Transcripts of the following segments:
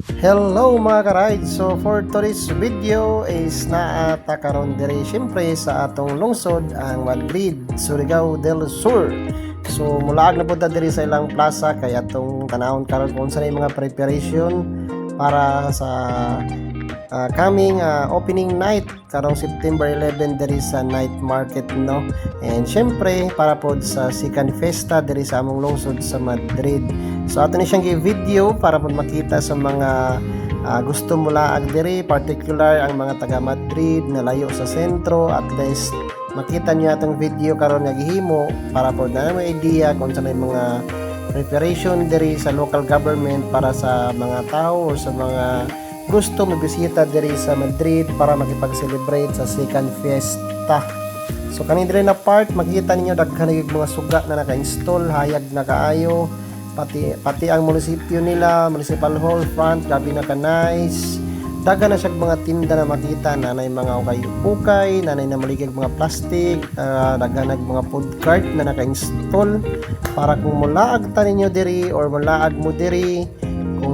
Hello mga ka-ride! So for today's video is naata karon diri syempre sa atong lungsod ang Madrid, Surigao del Sur. So mulaag na punta diri sa ilang plaza kay atong tanawon karon kung sa mga preparation para sa uh, coming uh, opening night karong September 11 diri sa night market no? And syempre para pod sa second festa diri sa among lungsod sa Madrid. So ato ni siyang video para pod makita sa mga uh, gusto mula ag diri particular ang mga taga Madrid na layo sa sentro. At least makita niyo atong video karon nga gihimo para pod na may idea kung sa mga preparation diri sa local government para sa mga tao or sa mga gusto mabisita diri sa Madrid para makipag-celebrate sa second fiesta. So kani diri na part makita ninyo daghan mga suga na naka-install hayag na kaayo pati pati ang munisipyo nila, municipal hall front gabi na ka nice. Daghan na siya mga tinda na makita nanay mga ukay-ukay, nanay na maligag mga plastic, uh, daghan nag mga food cart na naka-install para kung mulaag ta ninyo diri or mulaag mo diri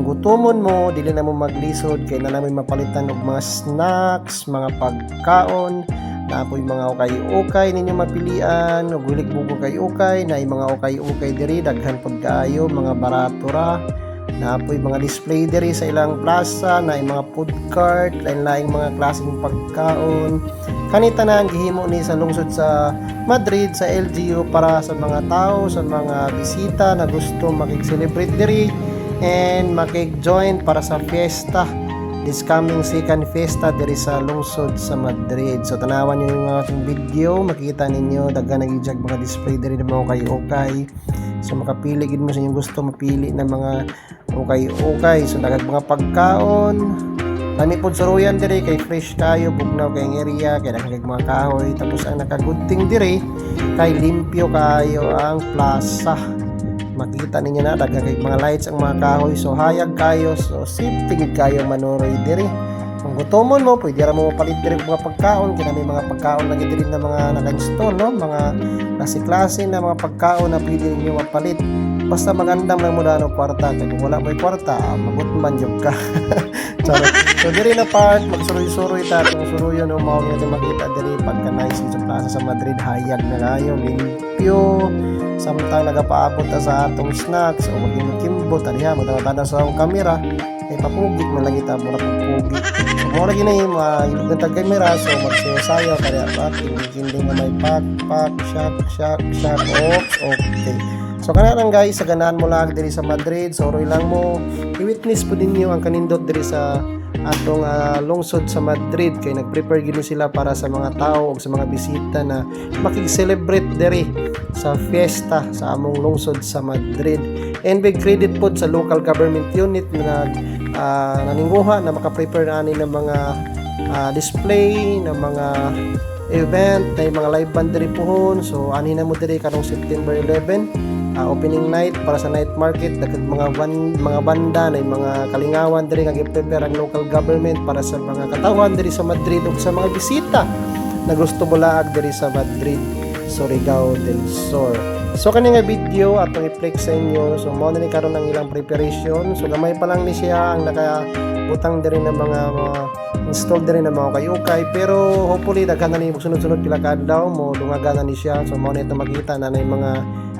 kung gutomon mo, dili na mo maglisod kay na namin mapalitan og mga snacks, mga pagkaon, na apoy mga ukay-ukay ninyo mapilian, ug wilik bugo kay ukay, na mga ukay-ukay diri daghan pud kaayo, mga barato ra. Na apoy mga display diri sa ilang plaza, na mga food cart, lain-laing mga klaseng pagkaon. Kanita na ang gihimo ni sa lungsod sa Madrid sa LGU para sa mga tao, sa mga bisita na gusto makig-celebrate diri and makig-join para sa fiesta this coming second fiesta diri sa lungsod sa Madrid. So tanawan niyo yung ating video, makita ninyo daghan nagijag mga display diri ng mga ukay-ukay. So makapili gid mo sa inyong gusto mapili ng mga ukay-ukay. So dagag mga pagkaon, Lami pod suruyan diri kay fresh kayo bugnaw kay area kay nakagig mga kahoy tapos ang nakagunting diri kay limpyo kayo ang plaza makita ninyo na daghang kay mga lights ang mga kahoy. So hayag kayo. So gid kayo manuroy diri. Kung gutomon mo pwede ra mo mapalit diri mga pagkaon. Kina may mga pagkaon lagi diri na mga naka-install no? Mga klase-klase na mga pagkaon na pwede ninyo mapalit. Basta magandam lang mo na no kwarta. Kay kung wala mo kwarta ah, magutman jud ka. Charot. so diri na part magsuroy-suroy ta. Kung suroyon no mao natin makita diri. Pagka nice sa plaza sa Madrid hayag na kayo limpyo samtang nagapaabot ta sa atong snacks o maging kimbo taniha magdala sa akong kamera. Ay papugit man lang kita mo na papugit so mo lagi na yung mga ilog na kamera. So magsayo-sayo kaya pa hindi nga may pak pak shak shak shak oops okay. So kana lang guys, sa ganahan mo lang diri sa Madrid, so roy lang mo. I-witness po ninyo ang kanindot diri sa atong uh, lungsod sa Madrid. Kay nag-prepare gino sila para sa mga tao o sa mga bisita na makig-celebrate diri sa fiesta sa among lungsod sa Madrid. And big credit po sa local government unit na uh, naningguha na maka-prepare na ng mga uh, display ng mga event. Na mga live band diri pohon so ani na mo diri karong September 11 uh, opening night para sa night market. Dagdag mga van, mga banda na mga kalingawan diri nga gi-prepare ang local government para sa mga katawan diri sa Madrid ug sa mga bisita na gusto bulaag diri sa Madrid Surigao del Sur. So kani nga video atong i-flex sa inyo. So mo na ni karon ang ilang preparation. So gamay pa lang ni siya ang naka butang diri ng mga, mga install diri ng mga kayukay pero hopefully daghan na ni sunod-sunod pila ka adlaw mo dungagan na ni siya. So mo na ito makita na na mga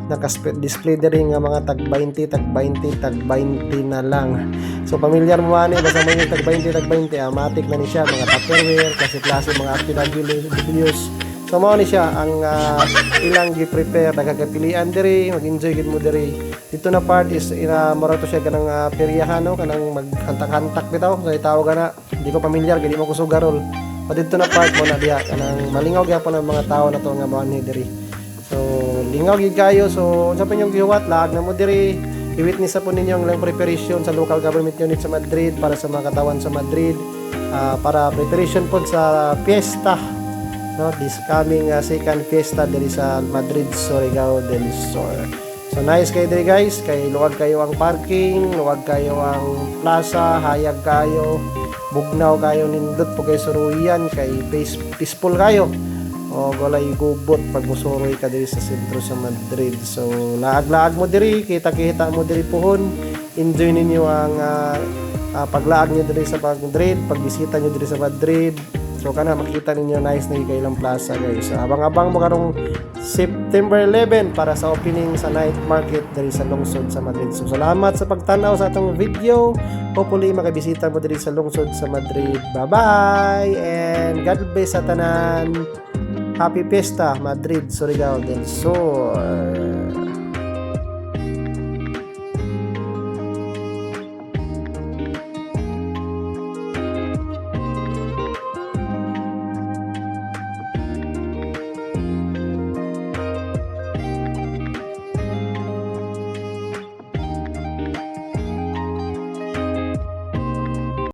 naka-display diri nga mga tag 20, tag 20, tag 20 na lang. So familiar mo ani basta mo yung tag 20, tag 20, amatic na ni siya mga Tupperware kasi klase mga RTWs. So mo ni siya ang uh, ilang gi-prepare nagagapilian diri, mag-enjoy gid mo diri. Dito na part is ina uh, to siya kanang uh, peryahan no kanang maghantak-hantak bitaw so tawag na. Hindi ko familiar gid mo ko sugarol. Pa dito na part mo na diha kanang malingaw gyapon ang mga tao na to nga mo diri. So, lingaw gid kayo. So, unsa pa gihuwat, laag na mo diri. I-witness po ninyo ang lang preparation sa local government unit sa Madrid para sa mga katawan sa Madrid. Uh, para preparation po sa fiesta no this coming uh, second fiesta diri sa Madrid Surigao del Sur. So nice kayo diri guys, kay luwag kayo ang parking, luwag kayo ang plaza, hayag kayo, bugnaw kayo nindot po kay suruyan, kay peaceful kayo o walay gubot pag musuroy ka diri sa sentro sa Madrid so laag-laag mo diri kita-kita mo diri pohon enjoy ninyo ang uh, ah, paglaag nyo diri sa Madrid, pagbisita nyo diri sa Madrid. So kana makita ninyo nice na kailang plaza guys. So, abang-abang mo karong September 11 para sa opening sa night market diri sa lungsod sa Madrid. So salamat sa pagtanaw sa atong video. Hopefully makabisita mo diri sa lungsod sa Madrid. Bye-bye and God bless sa tanan. Happy Fiesta Madrid, Surigao del Sur.